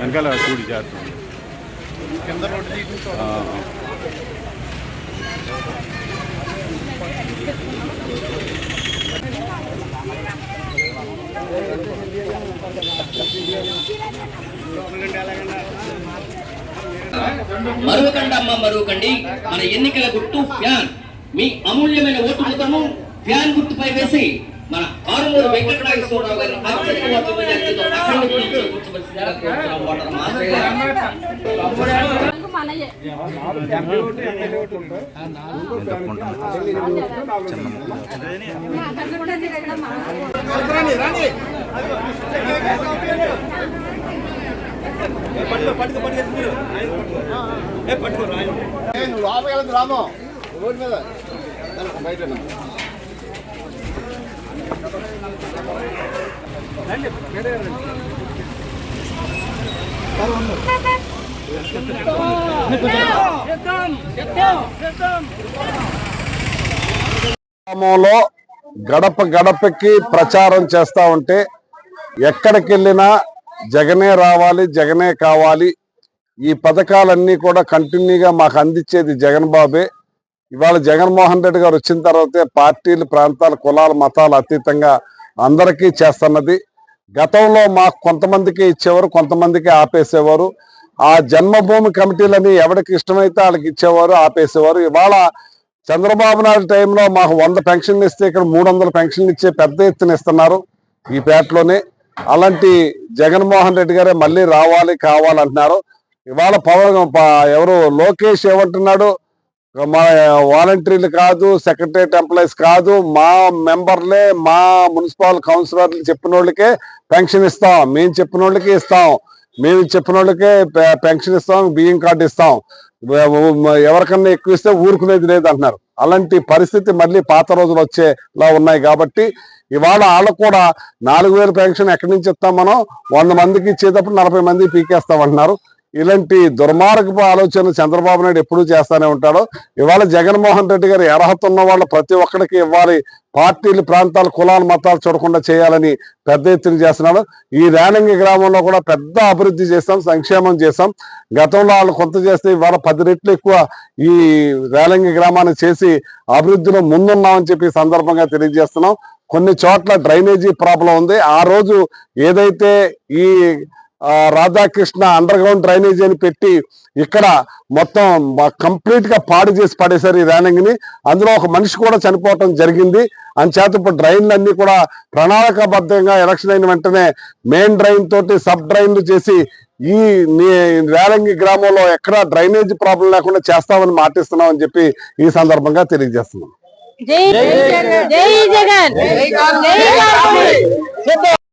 వెనకాల చూడి చేస్తాం. కింద రోడ్డు తీసిన ఆ, మరువకండి అమ్మ మరువకండి. మన ఎన్నికల గుర్తు ఫ్యాన్. మీ అమూల్యమైన ఓటు ముద్రను ఫ్యాన్ గుర్తుపై వేసి మన ఆరుమూరు వెంకటనాగేశ్వరరావు గారి అత్యధిక ఓట్ల మెజారిటీతో అఖండ విజయంతో కూర్చోవలసిందిగా కోరుతున్నాం ఓటర్ మాస్టర్ మనయే నువ్వు లోపలికి వెళ్ళదు రామో రోడ్డు మీద బయట గ్రామంలో గడప గడపకి ప్రచారం చేస్తా ఉంటే ఎక్కడికి వెళ్ళినా జగనే రావాలి జగనే కావాలి. ఈ పథకాలన్నీ కూడా కంటిన్యూగా మాకు అందించేది జగన్ బాబే. ఇవాళ జగన్మోహన్ రెడ్డి గారు వచ్చిన తర్వాతే పార్టీలు ప్రాంతాలు కులాలు మతాలు అతీతంగా అందరికీ చేస్తున్నది. గతంలో మాకు కొంతమందికి ఇచ్చేవారు కొంతమందికి ఆపేసేవారు. ఆ జన్మభూమి కమిటీలని ఎవరికి ఇష్టమైతే వాళ్ళకి ఇచ్చేవారు ఆపేసేవారు. ఇవాళ చంద్రబాబు నాయుడు టైంలో మాకు వంద పెన్షన్లు ఇస్తే ఇక్కడ మూడు వందల పెన్షన్లు ఇచ్చే పెద్ద ఎత్తున ఇస్తున్నారు ఈ పేటలోనే. అలాంటి జగన్మోహన్ రెడ్డి గారే మళ్ళీ రావాలి కావాలంటున్నారు ఇవాళ పవన్ ఎవరు లోకేష్ ఏమంటున్నాడు? మా వాలంటీర్లు కాదు సెక్రటరియట్ ఎంప్లాయీస్ కాదు మా మెంబర్లే మా మున్సిపల్ కౌన్సిలర్లు చెప్పిన వాళ్ళకే పెన్షన్ ఇస్తాం. మేము చెప్పిన వాళ్ళకి ఇస్తాం. మేము చెప్పిన వాళ్ళకే పెన్షన్ ఇస్తాం బియ్యం కార్డు ఇస్తాం. ఎవరికన్నా ఎక్కువ ఇస్తే ఊరుకునేది లేదు అంటున్నారు. అలాంటి పరిస్థితి మళ్ళీ పాత రోజులు వచ్చేలా ఉన్నాయి కాబట్టి ఇవాళ వాళ్ళకు కూడా నాలుగు వేలు పెన్షన్ ఎక్కడి నుంచి ఇస్తాం మనం? వంద మందికి ఇచ్చేటప్పుడు నలభై మంది పీకేస్తాం అంటున్నారు. ఇలాంటి దుర్మార్గపు ఆలోచన చంద్రబాబు నాయుడు ఎప్పుడూ చేస్తానే ఉంటాడు. ఇవాళ జగన్మోహన్ రెడ్డి గారు అర్హత ఉన్న వాళ్ళు ప్రతి ఒక్కరికి ఇవ్వాలి. పార్టీలు ప్రాంతాలు కులాలు మతాలు చూడకుండా చేయాలని పెద్ద ఎత్తున చేస్తున్నాడు. ఈ రేణంగి గ్రామంలో కూడా పెద్ద అభివృద్ధి చేస్తాం సంక్షేమం చేస్తాం. గతంలో వాళ్ళు కొంత చేస్తే ఇవాళ పది రెట్లు ఎక్కువ ఈ రేలంగి గ్రామాన్ని చేసి అభివృద్ధిలో ముందున్నామని చెప్పి సందర్భంగా తెలియజేస్తున్నాం. కొన్ని చోట్ల డ్రైనేజీ ప్రాబ్లం ఉంది. ఆ రోజు ఏదైతే ఈ రాధాకృష్ణ అండర్ గ్రౌండ్ డ్రైనేజీ అని పెట్టి ఇక్కడ మొత్తం కంప్లీట్గా పాడు చేసి పడేశారు ఈ ర్యానింగ్ అందులో ఒక మనిషి కూడా చనిపోవటం జరిగింది అంచేత ఇప్పుడు డ్రైన్లు అన్ని కూడా ప్రణాళికాబద్ధంగా ఎలక్షన్ అయిన వెంటనే మెయిన్ డ్రైన్ తోటి సబ్ డ్రైన్లు చేసి ఈ రేలంగి గ్రామంలో ఎక్కడ డ్రైనేజ్ ప్రాబ్లం లేకుండా చేస్తామని మాటిస్తున్నాం అని చెప్పి ఈ సందర్భంగా తెలియజేస్తున్నాం జై జగన్ జై జగన్